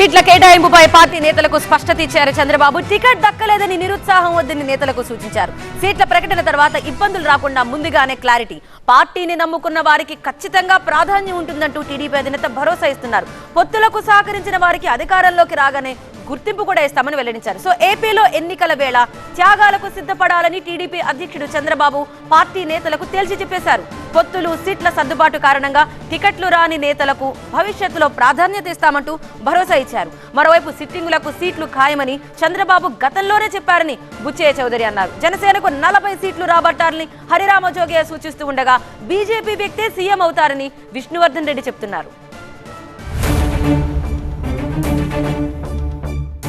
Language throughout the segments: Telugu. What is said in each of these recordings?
సీట్ల కేటాయింపుపై పార్టీ నేతలకు స్పష్టత ఇచ్చారు చంద్రబాబు. టికెట్ దక్కలేదని నిరుత్సాహం వద్దని నేతలకు సూచించారు. సీట్ల ప్రకటన తర్వాత ఇబ్బందులు రాకుండా ముందుగానే క్లారిటీ. పార్టీని నమ్ముకున్న వారికి ఖచ్చితంగా ప్రాధాన్యం ఉంటుందంటూ టీడీపీ అధినేత భరోసా ఇస్తున్నారు. పొత్తులకు సహకరించిన వారికి అధికారంలోకి రాగానే గుర్తింపు కూడా ఇస్తామని వెల్లడించారు. సో ఏపీలో ఎన్నికల వేళ త్యాగాలకు సిద్ధపడాలని టీడీపీ అధ్యక్షుడు చంద్రబాబు పార్టీ నేతలకు తేల్చి చెప్పేశారు. పొత్తులు సీట్ల సర్దుబాటు కారణంగా టికెట్లు రాని నేతలకు భవిష్యత్తులో ప్రాధాన్యత ఇస్తామంటూ భరోసా ఇచ్చారు. మరోవైపు సిట్టింగులకు సీట్లు ఖాయమని చంద్రబాబు గతంలోనే చెప్పారని బుచ్చయ్య చౌదరి అన్నారు. జనసేనకు నలభై సీట్లు రాబట్టాలని హరిరామ జోగయ్య సూచిస్తూ ఉండగా బీజేపీ వ్యక్తే సీఎం అవుతారని విష్ణువర్ధన్ రెడ్డి చెప్తున్నారు.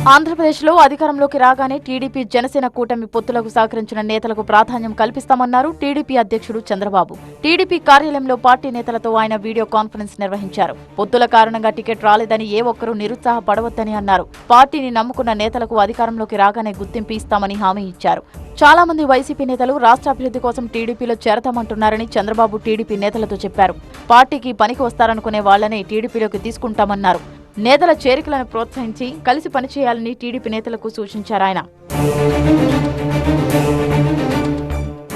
ఆంధ్రప్రదేశ్లో అధికారంలోకి రాగానే టీడీపీ జనసేన కూటమి పొత్తులకు సహకరించిన నేతలకు ప్రాధాన్యం కల్పిస్తామన్నారు టీడీపీ అధ్యక్షుడు చంద్రబాబు. టీడీపీ కార్యాలయంలో పార్టీ నేతలతో ఆయన వీడియో కాన్ఫరెన్స్ నిర్వహించారు. పొత్తుల కారణంగా టికెట్ రాలేదని ఏ ఒక్కరూ నిరుత్సాహపడవద్దని అన్నారు. పార్టీని నమ్ముకున్న నేతలకు అధికారంలోకి రాగానే గుర్తింపు ఇస్తామని హామీ ఇచ్చారు. చాలా మంది వైసీపీ నేతలు రాష్ట్ర అభివృద్ధి కోసం టీడీపీలో చేరతామంటున్నారని చంద్రబాబు టీడీపీ నేతలతో చెప్పారు. పార్టీకి పనికి వస్తారనుకునే వాళ్ళనే టీడీపీలోకి తీసుకుంటామన్నారు. నేతల చేరికలను ప్రోత్సహించి కలిసి పనిచేయాలని టీడీపీ నేతలకు సూచించారు ఆయన.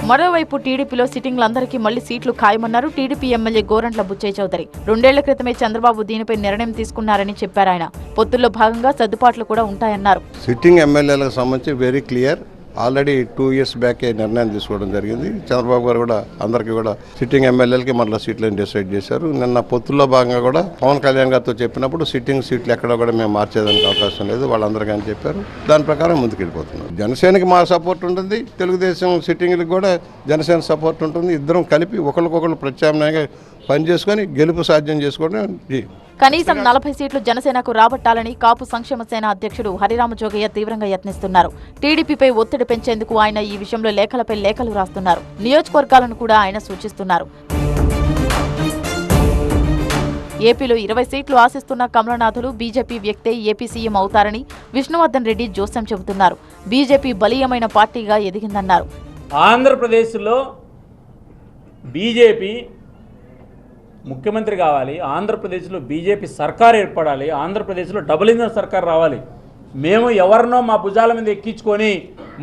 మరోవైపు టీడీపీలో సిట్టింగ్లందరికీ మళ్ళీ సీట్లు ఖాయమన్నారు టీడీపీ ఎమ్మెల్యే గోరంట్ల బుచ్చయ్య చౌదరి. రెండేళ్ళ క్రితమే చంద్రబాబు దీనిపై నిర్ణయం తీసుకున్నారని చెప్పారు ఆయన. పొత్తుల్లో భాగంగా సర్దుబాట్లు కూడా ఉంటాయన్నారు. సిట్టింగ్ ఎమ్మెల్యేలకు సంబంధించి very clear already two years బ్యాకే నిర్ణయం తీసుకోవడం జరిగింది. చంద్రబాబు గారు కూడా అందరికీ కూడా సిట్టింగ్ ఎమ్మెల్యేలకి మళ్ళీ సీట్లను డిసైడ్ చేశారు. నిన్న పొత్తుల్లో భాగంగా కూడా పవన్ కళ్యాణ్ గారితో చెప్పినప్పుడు సిట్టింగ్ సీట్లు ఎక్కడ కూడా మేము మార్చేదానికి అవకాశం లేదు. వాళ్ళందరికీ అని చెప్పారు. దాని ప్రకారం ముందుకెళ్ళిపోతున్నారు జనసేనకి మా సపోర్ట్ ఉంటుంది. తెలుగుదేశం సిట్టింగ్లకు కూడా జనసేన సపోర్ట్ ఉంటుంది. ఇద్దరం కలిపి ఒకరికొకరు ప్రత్యామ్నాయంగా పనిచేసుకొని గెలుపు సాధ్యం చేసుకోవడం కనీసం నలభై సీట్లు జనసేనకు రాబట్టాలని కాపు సంక్షేమ సేన అధ్యక్షుడు హరిరామ జోగయ్య తీవ్రంగా యత్నిస్తున్నారు. టీడీపీపై ఒత్తిడి పెంచేందుకు ఆయన ఈ విషయంలో లేఖలపై లేఖలు రాస్తున్నారు. నియోజకవర్గాలను కూడా ఆయన సూచిస్తున్నారు. ఏపీలో ఇరవై సీట్లు ఆశిస్తున్న కమలనాథులు బీజేపీ వ్యక్తే ఏపీ సీఎం అవుతారని విష్ణువర్ధన్ రెడ్డి జోస్యం చెబుతున్నారు. బీజేపీ బలీయమైన పార్టీగా ఎదిగిందన్నారు. ఆంధ్రప్రదేశ్లో బీజేపీ ముఖ్యమంత్రి కావాలి ఆంధ్రప్రదేశ్లో బీజేపీ సర్కార్ ఏర్పడాలి ఆంధ్రప్రదేశ్లో డబుల్ ఇంజన్ సర్కార్ రావాలి. మేము ఎవరినో మా భుజాల మీద ఎక్కించుకొని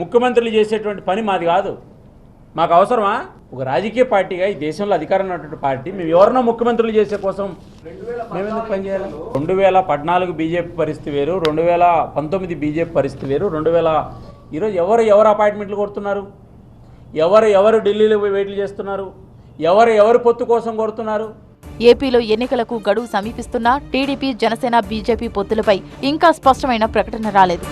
ముఖ్యమంత్రులు చేసేటువంటి పని మాది కాదు. మాకు అవసరమా? ఒక రాజకీయ పార్టీగా ఈ దేశంలో అధికారం ఉన్నటువంటి పార్టీ మేము ఎవరినో ముఖ్యమంత్రులు చేసే కోసం మేము ఎందుకు పనిచేయాలి రెండు వేల పద్నాలుగు బీజేపీ పరిస్థితి వేరు రెండు వేల పంతొమ్మిది బీజేపీ పరిస్థితి వేరు రెండు వేల ఈరోజు ఎవరు ఎవరు అపాయింట్మెంట్లు కొడుతున్నారు? ఎవరు ఎవరు ఢిల్లీలో పోయి వెయిట్లు చేస్తున్నారు? ఎవరు ఎవరు పొత్తు కోసం కొడుతున్నారు? ఏపీలో ఎన్నికలకు గడువు సమీపిస్తున్నా టీడీపీ జనసేన బీజేపీ పొత్తులపై ఇంకా స్పష్టమైన ప్రకటన రాలేదు.